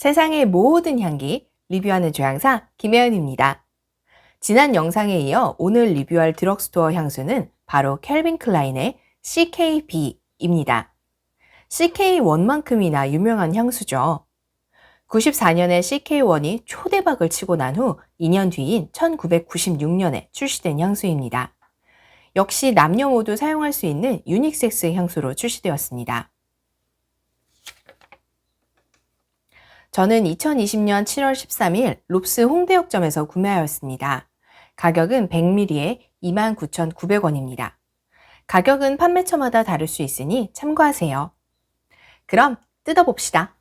세상의 모든 향기 리뷰하는 조향사 김혜연입니다. 지난 영상에 이어 오늘 리뷰할 드럭스토어 향수는 바로 켈빈 클라인의 CKB입니다. CK1만큼이나 유명한 향수죠. 94년에 CK1이 초대박을 치고 난 후 2년 뒤인 1996년에 출시된 향수입니다. 역시 남녀 모두 사용할 수 있는 유닉섹스 향수로 출시되었습니다. 저는 2020년 7월 13일 롭스 홍대역점에서 구매하였습니다. 가격은 100ml에 29,900원입니다. 가격은 판매처마다 다를 수 있으니 참고하세요. 그럼 뜯어봅시다.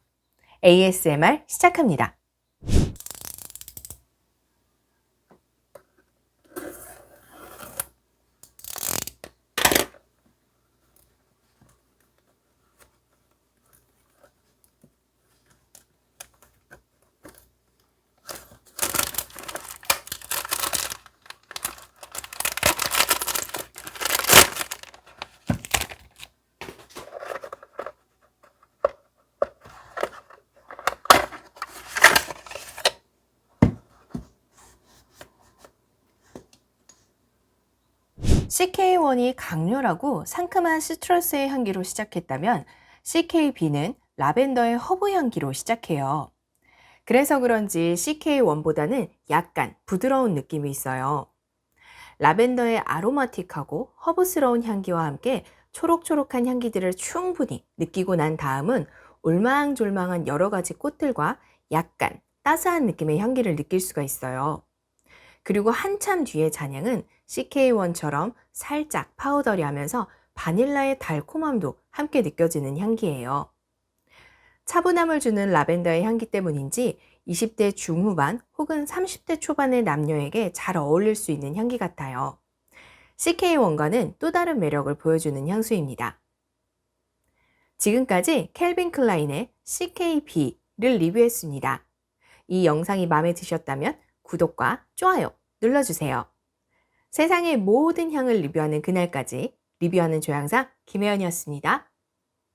ASMR 시작합니다. CK1이 강렬하고 상큼한 시트러스의 향기로 시작했다면 CKB는 라벤더의 허브 향기로 시작해요. 그래서 그런지 CK1보다는 약간 부드러운 느낌이 있어요. 라벤더의 아로마틱하고 허브스러운 향기와 함께 초록초록한 향기들을 충분히 느끼고 난 다음은 올망졸망한 여러 가지 꽃들과 약간 따스한 느낌의 향기를 느낄 수가 있어요. 그리고 한참 뒤의 잔향은 CK1처럼 살짝 파우더리하면서 바닐라의 달콤함도 함께 느껴지는 향기예요. 차분함을 주는 라벤더의 향기 때문인지 20대 중후반 혹은 30대 초반의 남녀에게 잘 어울릴 수 있는 향기 같아요. CK1과는 또 다른 매력을 보여주는 향수입니다. 지금까지 켈빈 클라인의 CKB를 리뷰했습니다. 이 영상이 마음에 드셨다면 구독과 좋아요 눌러주세요. 세상의 모든 향을 리뷰하는 그날까지 리뷰하는 조향사 김혜연이었습니다.